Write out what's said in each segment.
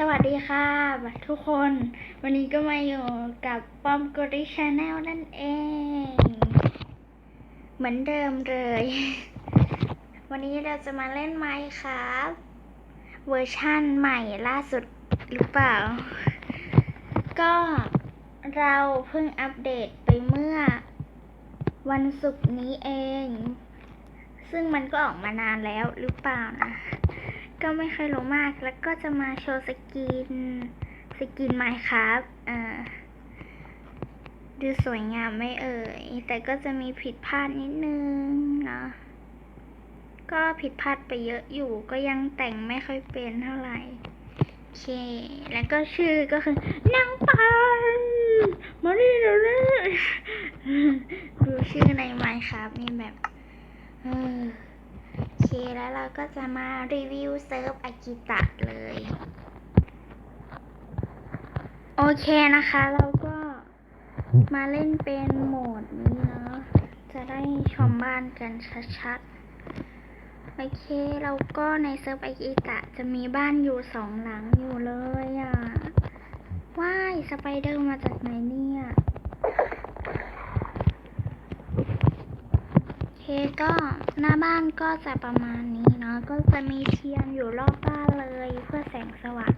สวัสดีค่ะ ทุกคน วันนี้ก็มาอยู่กับปอมกริชาแนลนั่นเอง เหมือนเดิมเลย วันนี้เราจะมาเล่นไมค์ครับ เวอร์ชั่นใหม่ล่าสุดหรือเปล่า ก็เราเพิ่งอัปเดตไปเมื่อวันศุกร์นี้เอง ซึ่งมันก็ออกมานานแล้วหรือเปล่านะ ก็ไม่ค่อยรู้มาก แล้วก็จะมาโชว์สกิน สกินไมค์ครับอ่าดูสวยงามไม่เอ่ย แต่ก็จะมีผิดพลาดนิดนึงเนาะ ก็ผิดพลาดไปเยอะอยู่ ก็ยังแต่งไม่ค่อยเป็นเท่าไหร่โอเค แล้วก็ชื่อก็คือนางปันมาดิเดี๋ยวดูชื่อในไมค์ครับนี่แบบ เออ เค แล้วเราก็จะมารีวิวเซิร์ฟอากิตะเลย โอเคนะคะ เราก็มาเล่นเป็นโหมดนี้เนาะ จะได้ชมบ้านกันชัดๆ โอเค เราก็ในเซิร์ฟอากิตะจะมีบ้านอยู่สองหลังอยู่เลยอะ ว้าย สไปเดอร์มาจากไหนเนี่ย โอเค ก็หน้าบ้านก็จะประมาณนี้เนาะก็จะมีเทียนอยู่รอบบ้านเลยเพื่อแสงสว่าง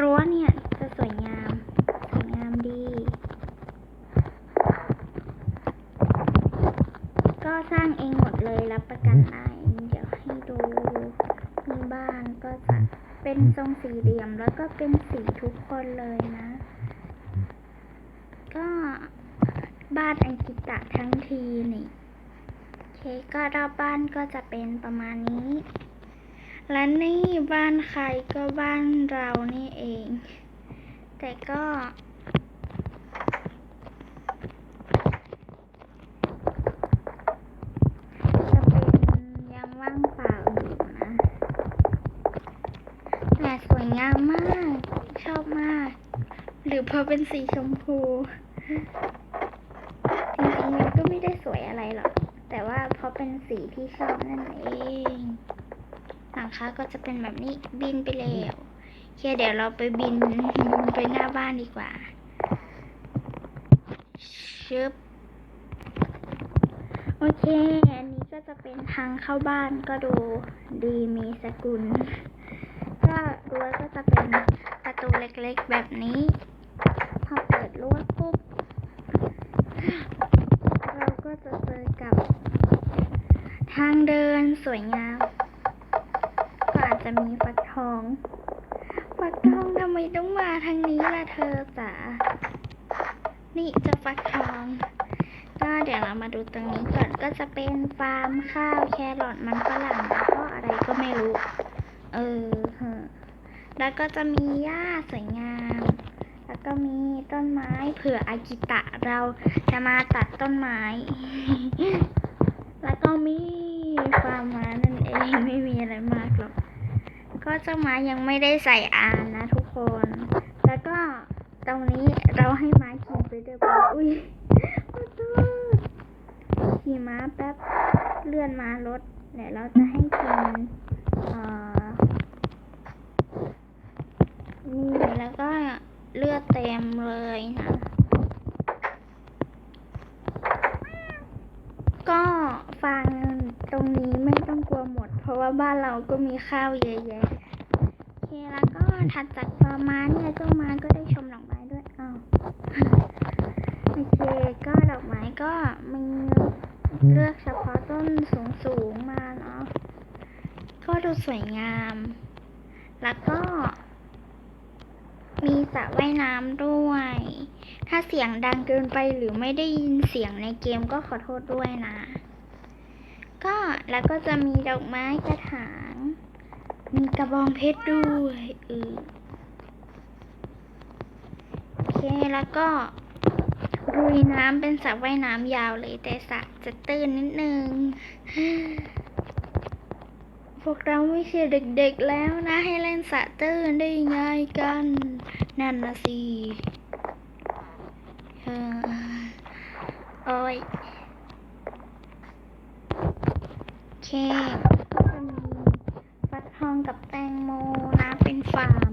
รั้วเนี่ยจะสวยงามสวยงามดี ก็สร้างเองหมดเลยรับประกันได้เดี๋ยวให้ดูมีบ้านก็จะเป็นทรงสี่เหลี่ยมแล้วก็เป็นสีทุกคนเลยนะ ก็บ้านอังกิตะทั้งทีนี่โอ เคก็รอบบ้านก็จะเป็นประมาณนี้ และนี่บ้านใครก็บ้านเรานี่เอง แต่ก็จะเป็นยังว่างเปล่าอยู่นะแต่สวยงามมาก ชอบมาก หรือพราะเป็นสีชมพู จริงๆมันก็ไม่ได้สวยอะไรหรอก แต่ว่าเพราะเป็นสีที่ชอบนั่นเองหลังคาก็จะเป็นแบบนี้บินไปแล้วโอเคเดี๋ยวเราไปบินไปหน้าบ้านดีกว่าชึบโอเค อันนี้ก็จะเป็นทางเข้าบ้านก็ดูดีมีสกุล ก็รั้วก็จะเป็นประตูเล็กๆแบบนี้ พอเปิดรั้วปุ๊บ เราก็จะเจอกับ ทางเดินสวยงาม ก็อาจจะมีฟักทองฟักทองทำไมต้องมาทางนี้ล่ะเธอจ๋า นี่จะฟักทอง ก็เดี๋ยวเรามาดูตรงนี้ก่อนก็จะเป็นฟาร์มข้าวแครอทมันฝรั่งแล้วก็อะไรก็ไม่รู้ เออ แล้วก็จะมีหญ้าสวยงาม แล้วก็มีต้นไม้เผื่ออากิตะเราจะมาตัดต้นไม้ ก็มีฟามม้านั่นเองไม่มีอะไรมากหรอก ก็เจ้าม้ายังไม่ได้ใส่อานนะทุกคน แล้วก็ตรงนี้เราให้ม้าขี่ไปด้วยปอุ้ยขอโทษขี่ม้าแป๊บเลื่อนม้ารถเดี๋ยวเราจะให้กินเอ่อนี่แล้วก็เลือดเต็มเลยนะ ก็ฟังตรงนี้ไม่ต้องกลัวหมด เพ ราะว่าบ้านเราก็มีข้าวเยอะแยะโอเคแล้วก็ถัดจากฟาร์ม้าเนี่ยเจ้าม้าก็ได้ชมดอกไม้ด้วยอ้าวโอเคก็ดอกไม้ก็มีเลือกเฉพาะต้นสูงๆมาเนาะก็ดูสวยงาม แล้วก็ มีสระว่ายน้ำด้วย ถ้าเสียงดังเกินไปหรือไม่ได้ยินเสียงในเกมก็ขอโทษด้วยนะ ก็แล้วก็จะมีดอกไม้กระถาง มีกระบองเพชรด้วยเออโอเคแล้วก็ลุยน้ำเป็นสระว่ายน้ำยาวเลยแต่สระจะตื้นนิดนึง พวกเราไม่ใช่เด็กๆแล้วนะ ให้เล่นสระตื้นได้ยังไงกัน นั่นนะสิเออโอ้ย เจะมีฟักทองกับแตงโมนะเป็นฟาร์ม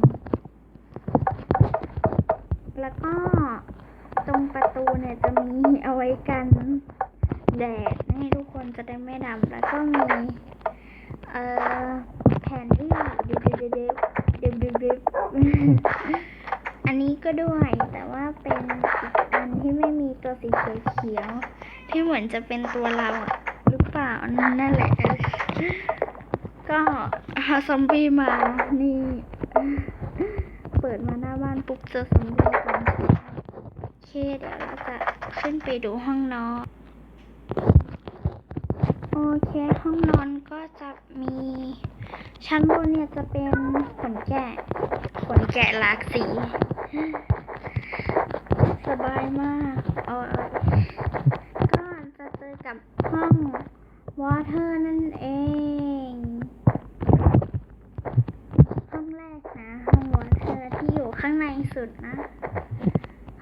แล้วก็ตรงประตูเนี่ยจะมีเอาไว้กันแดดให้ทุกคนจะได้ไม่ดำแล้วก็มีเอ่อแผนที่เดบเดบเดบเดบเดบดอันนี้ก็ด้วยแต่ว่าเป็นอีกอันที่ไม่มีตัวสีเขียวที่เหมือนจะเป็นตัวเราอะ รือเปล่านั่นแหละ ก็เอาซอมบี้มา นี่ เปิดมาหน้าบ้านปุ๊บเจอซอมบี้ก่อนโอเคเดี๋ยวเราจะขึ้นไปดูห้องนอนโอเคห้องนอนก็จะมีชั้นบนเนี่ยจะเป็นขนแกะขนแกะหลากสี สบายมาก เออก็จะเจอกับห้อง วอเตอร์นั่นเองห้องแรกนะห้องวอเตอร์ที่อยู่ข้างในสุดนะ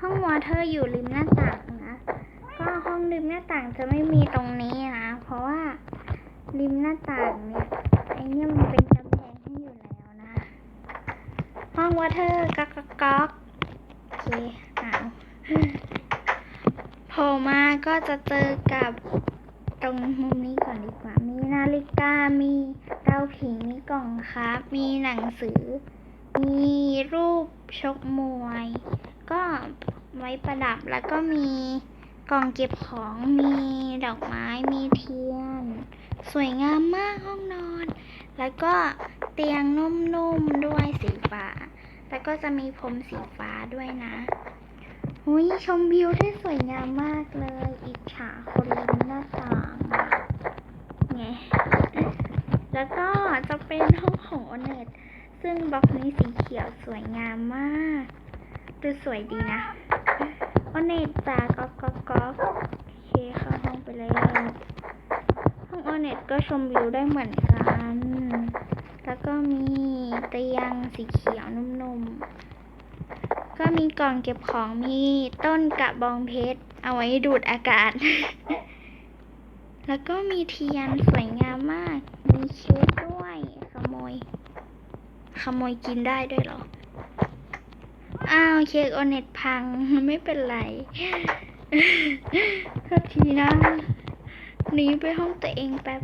ห้องวอเตอร์อยู่ริมหน้าต่างนะ ก็ห้องริมหน้าต่างจะไม่มีตรงนี้นะเพราะว่าริมหน้าต่างเนี่ยไอเนี่ยมันเป็นกำแพงให้อยู่แล้วนะ ห้องวอเตอร์ก๊อกก๊อกโอเคอ้าวโผล่มาก็จะเจอกับ ตรงมุมนี้ก่อนดีกว่า มีนาฬิกา มีเตาผิง มีกล่องครับ มีหนังสือ มีรูปชกมวย ก็ไว้ประดับ แล้วก็มีกล่องเก็บของ มีดอกไม้ มีเทียน สวยงามมากห้องนอน แล้วก็เตียงนุ่มๆด้วยสีฟ้า แล้วก็จะมีพรมสีฟ้าด้วยนะ หุยชมวิวได้สวยงามมากเลย อิจฉาคนริมหน้าต่างไงแล้วก็จะเป็นห้องของโอเนตซึ่งบล็อกนี้สีเขียวสวยงามมาก ดูสวยดีนะโอเนตจ้าก๊อกก๊อกก๊อกโอเคเข้าห้องไปเลยห้องโอเนตก็ชมวิวได้เหมือนกัน แล้วก็มีเตียงสีเขียวนุ่มๆ ก็มีกล่องเก็บของมีต้นกระบองเพชร เอาไว้ดูดอากาศ แล้วก็มีเทียนสวยงามมาก มีเค้กด้วย ขโมย ขโมยกินได้ด้วยหรอ อ้าวเค้กโอเน็ตพังไม่เป็นไรก็ทีนะหนีไปห้องตัวเองแป๊บ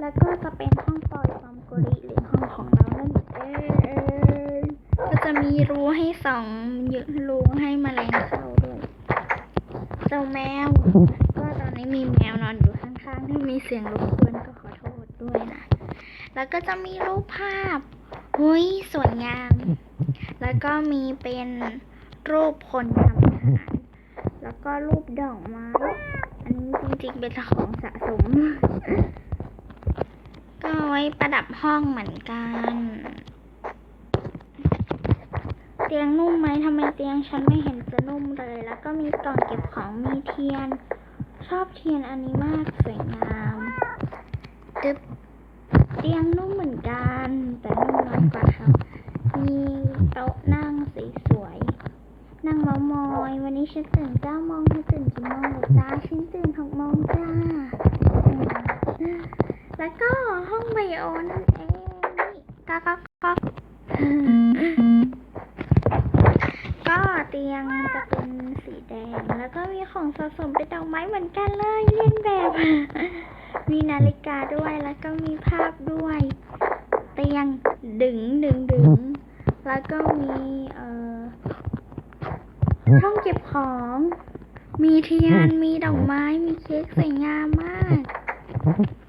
แล้วก็จะเป็นห้องปล่อยความกุริหรือห้องของเรานั่นเอง จะมีรูให้สองเยึดรูให้แมลงเข้าด้วยเจ้าแมว ก็ตอนนี้มีแมวนอนอยู่ข้างๆที่มีเสียงรบกวนก็ขอโทษด้วยนะ แล้วก็จะมีรูปภาพหุยสวยงาม แล้วก็มีเป็นรูปคนทำอาหาร แล้วก็รูปดอกไม้ อันนี้จริงๆเป็นของสะสม ก็ไว้ประดับห้องเหมือนกัน ตียงนุ่มไหมทำไมเตียงฉันไม่เห็นจะนุ่มเลย แล้วก็มีกล่องเก็บของมีเทียน ชอบเทียนอันนี้มากสวยงามตึ๊บเตียงนุ่มเหมือนกัน แต่นุ่มน้อยกว่าค่ะมีโต๊ะนั่งสีสวยๆนั่งเมามอยวันนี้ฉันตื่นเก้าโมงเธอตื่นกี่โมงเหรอจ้าฉันตื่นหกโมงจ้าอืมแล้วก็ห้องไบโอนั่นเองนี่ก๊อกก๊อกก๊อกก็ เตียงจะเป็นสีแดง แล้วก็มีของสะสมเป็นดอกไม้เหมือนกันเลยเลียนแบบ มีนาฬิกาด้วยแล้วก็มีภาพด้วย เตียงดึงดึงดึงแล้วก็มีเอ่อห้องเก็บของ มีเทียนมีดอกไม้มีเค้กสวยงามมาก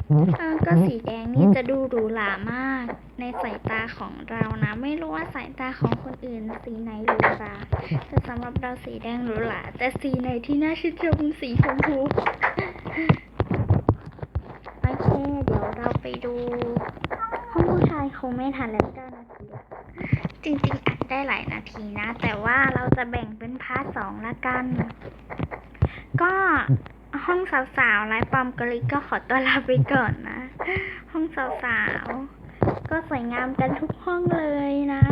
เออก็สีแดงนี่จะดูหรูหรามาก ในสายตาของเรานะ ไม่รู้ว่าสายตาของคนอื่นสีไหนหรูหราแต่สำหรับเราสีแดงหรูหราแต่สีไหนที่น่าชื่นชมสีชมพูโอเคเดี๋ยวเราไปดูห้องผู้ชายคงไม่ทันแล้วก้านาทีละจริงๆอัดได้หลายนาทีนะ แต่ว่าเราจะแบ่งเป็นพาร์ทสองละกัน ก็ ห้องสาวๆไลฟ์ปอมกะลิก็ขอตัวลาไปก่อนนะ ห้องสาวๆ ก็สวยงามกันทุกห้องเลยนะ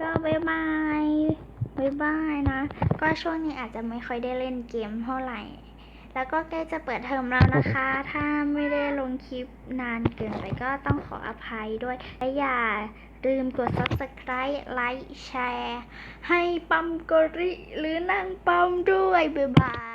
ก็บ๊ายบายบ๊ายบายนะ ก็ช่วงนี้อาจจะไม่ค่อยได้เล่นเกมเท่าไหร่ แล้วก็ใกล้จะเปิดเทอมแล้วนะคะ ถ้าไม่ได้ลงคลิปนานเกินไปก็ต้องขออภัยด้วย และอย่าลืมกด subscribe ไลค์ แชร์ ให้ปั๊มกริหรือนางปั๊มด้วย บ๊ายบาย